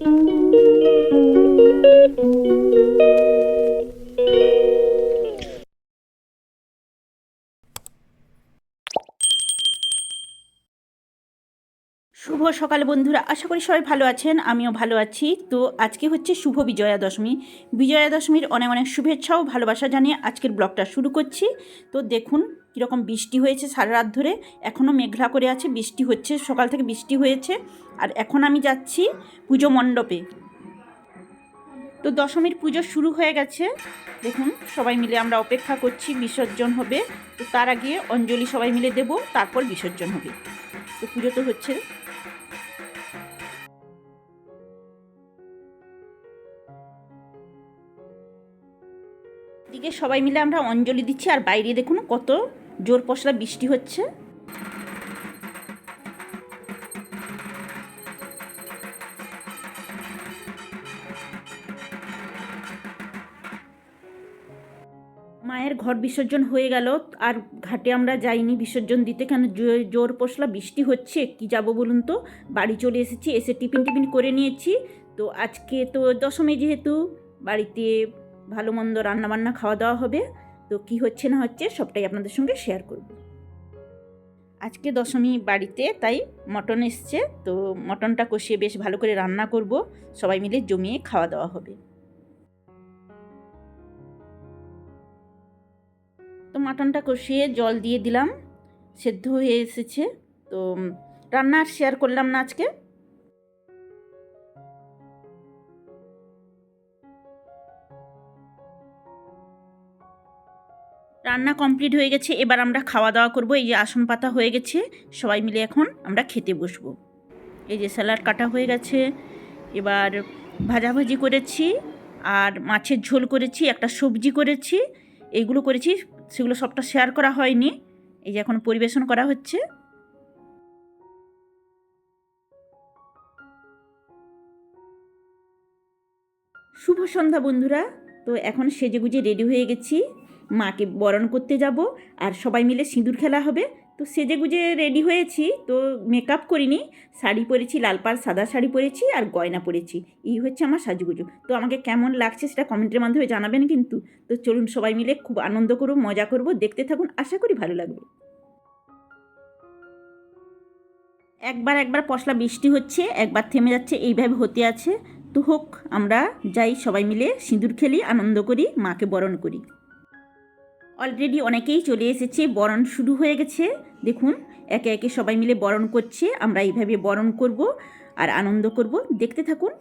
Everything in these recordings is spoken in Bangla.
শুভ সকাল বন্ধুরা, আশা করি সবাই ভালো আছেন, আমিও ভালো আছি। তো আজকে হচ্ছে শুভ বিজয়া দশমী বিজয়া দশমীর অনেক অনেক শুভেচ্ছা ও ভালোবাসা জানিয়ে আজকের ব্লগটা শুরু করছি। তো দেখুন কীরকম বৃষ্টি হয়েছে সারা রাত ধরে এখনও মেঘলা করে আছে, বৃষ্টি হচ্ছে, সকাল থেকে বৃষ্টি হয়েছে, আর এখন আমি যাচ্ছি পুজো মণ্ডপে। তো দশমীর পুজো শুরু হয়ে গেছে, দেখুন, সবাই মিলে আমরা অপেক্ষা করছি, বিসর্জন হবে, তো তার আগে অঞ্জলি সবাই মিলে দেব, তারপর বিসর্জন হবে। তো পুজো তো হচ্ছে। দিকে সবাই মিলে আমরা অঞ্জলি দিচ্ছি, আর বাইরে দেখুন কত জোর পশলা বৃষ্টি হচ্ছে। মায়ের ঘর বিসর্জন হয়ে গেল, আর ঘাটে আমরা যাইনি বিসর্জন দিতে, কেন জোর পশলা বৃষ্টি হচ্ছে, কি যাব বলুন তো? বাড়ি চলে এসেছি, এসে টিফিন টিফিন করে নিয়েছি। তো আজকে তো দশমী যেহেতু, বাড়িতে ভালো মন্দ রান্নাবান্না খাওয়া দাওয়া হবে, তো কি হচ্ছে না হচ্ছে সবটাই আপনাদের সঙ্গে শেয়ার করব। আজকে দশমী বাড়িতে, তাই মটন এসছে, তো মটনটা কষিয়ে বেশ ভালো করে রান্না করব, সবাই মিলে জমিয়ে খাওয়া দাওয়া হবে। তো মাটনটা কষিয়ে জল দিয়ে দিলাম, সেদ্ধ হয়ে এসেছে, তো রান্না আর শেয়ার করলাম না আজকে। রান্না কমপ্লিট হয়ে গেছে, এবার আমরা খাওয়া দাওয়া করব। এই যে আসন পাতা হয়ে গেছে, সবাই মিলে এখন আমরা খেতে বসবো। এই যে স্যালাড কাটা হয়ে গেছে, এবার ভাজাভাজি করেছি, আর মাছের ঝোল করেছি, একটা সবজি করেছি এইগুলো করেছি, সেগুলো সবটা শেয়ার করা হয়নি। এই যে এখন পরিবেশন করা হচ্ছে। শুভ সন্ধ্যা বন্ধুরা, তো এখন সেজে গুজে রেডি হয়ে গেছি। মাকে বরণ করতে যাব আর সবাই মিলে সিঁদুর খেলা হবে। তো সেজে গুজে রেডি হয়েছি। তো মেকআপ করিনি। শাড়ি পরেছি, লাল পাড়, সাদা শাড়ি পরেছি আর গয়না পরেছি। এই হচ্ছে আমার সাজুগুজু। তো আমাকে কেমন লাগছে সেটা কমেন্টের মাধ্যমে জানাবেন কিন্তু। তো চলুন সবাই মিলে খুব আনন্দ করব, মজা করব, দেখতে থাকুন। আশা করি ভালো লাগবে। একবার একবার পশলা বৃষ্টি হচ্ছে, একবার থেমে যাচ্ছে, এইভাবে হতে আছে। তো হোক, আমরা যাই সবাই মিলে সিঁদুর খেলি, আনন্দ করি, মাকে বরণ করি। অলরেডি অনেকেই চলে এসেছে, বরণ শুরু হয়ে গেছে। দেখুন, একে একে সবাই মিলে বরণ করছে, আমরা এইভাবে বরণ করব আর আনন্দ করব। দেখতে থাকুন।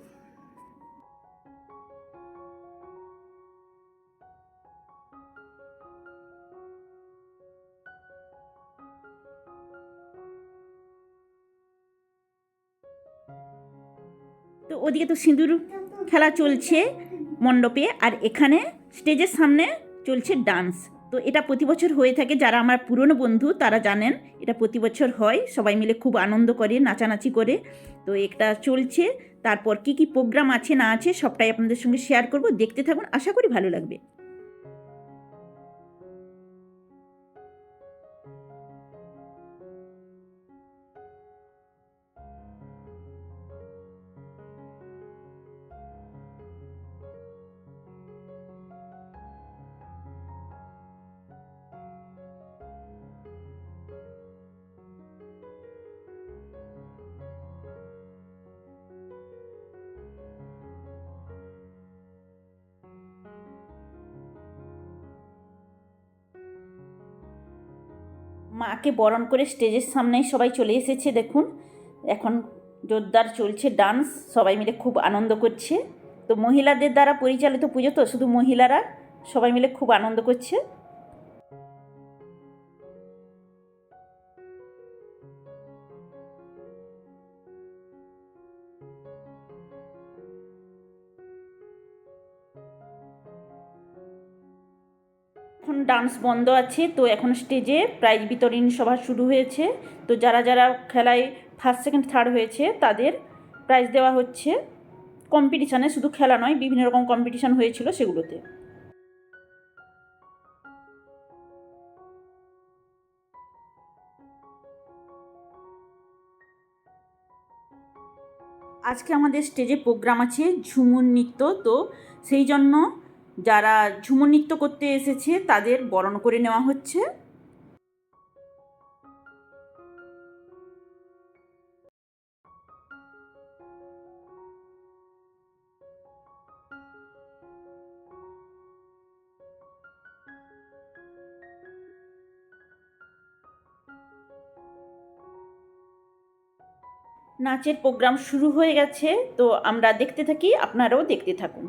তো ওদিকে তো সিঁদুর খেলা চলছে মণ্ডপে, আর এখানে স্টেজের সামনে চলছে ডান্স। তো এটা প্রতি বছর হয়ে থাকে। যারা আমার পুরনো বন্ধু, তারা জানেন এটা প্রতি বছর হয়। সবাই মিলে খুব আনন্দ করে, নাচানাচি করে। তো এটা চলছে। তারপর কি কি প্রোগ্রাম আছে, না আছে, সবটাই আপনাদের সঙ্গে শেয়ার করব। দেখতে থাকুন। আশা করি ভালো লাগবে। মাকে বরণ করে স্টেজের সামনেই সবাই চলে এসেছে, দেখুন। এখন জোরদার চলছে ডান্স, সবাই মিলে খুব আনন্দ করছে। তো মহিলাদের দ্বারা পরিচালিত পুজো তো, শুধু মহিলারা, সবাই মিলে খুব আনন্দ করছে। এখন ডান্স বন্ধ আছে, তো এখন স্টেজে প্রাইজ বিতরণ সভা শুরু হয়েছে। তো যারা যারা খেলায় ফার্স্ট সেকেন্ড থার্ড হয়েছে, তাদের প্রাইজ দেওয়া হচ্ছে। কম্পিটিশানে শুধু খেলা নয়, বিভিন্ন রকম কম্পিটিশান হয়েছিল সেগুলোতে। আজকে আমাদের স্টেজে প্রোগ্রাম আছে ঝুমুর নৃত্য, তো সেই জন্য যারা ঝুমুর নৃত্য করতে এসেছে, তাদের বরণ করে নেওয়া হচ্ছে। নাচের প্রোগ্রাম শুরু হয়ে গেছে, তো আমরা দেখতে থাকি, আপনারাও দেখতে থাকুন।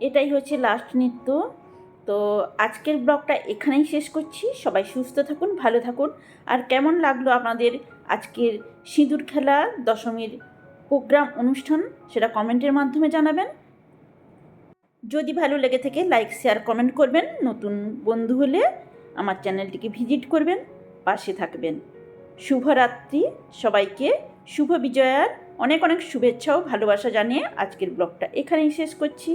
এটাই হচ্ছে লাস্ট নৃত্য। তো আজকের ব্লগটা এখানেই শেষ করছি। সবাই সুস্থ থাকুন, ভালো থাকুন। আর কেমন লাগল আপনাদের আজকের সিঁদুর খেলা, দশমীর প্রোগ্রাম, অনুষ্ঠান, সেটা কমেন্টের মাধ্যমে জানাবেন। যদি ভালো লেগে থাকে লাইক শেয়ার কমেন্ট করবেন। নতুন বন্ধু হলে আমার চ্যানেলটিকে ভিজিট করবেন, পাশে থাকবেন। শুভরাত্রি সবাইকে। শুভ বিজয়ার অনেক অনেক শুভেচ্ছা ও ভালোবাসা জানিয়ে আজকের ব্লগটা এখানেই শেষ করছি।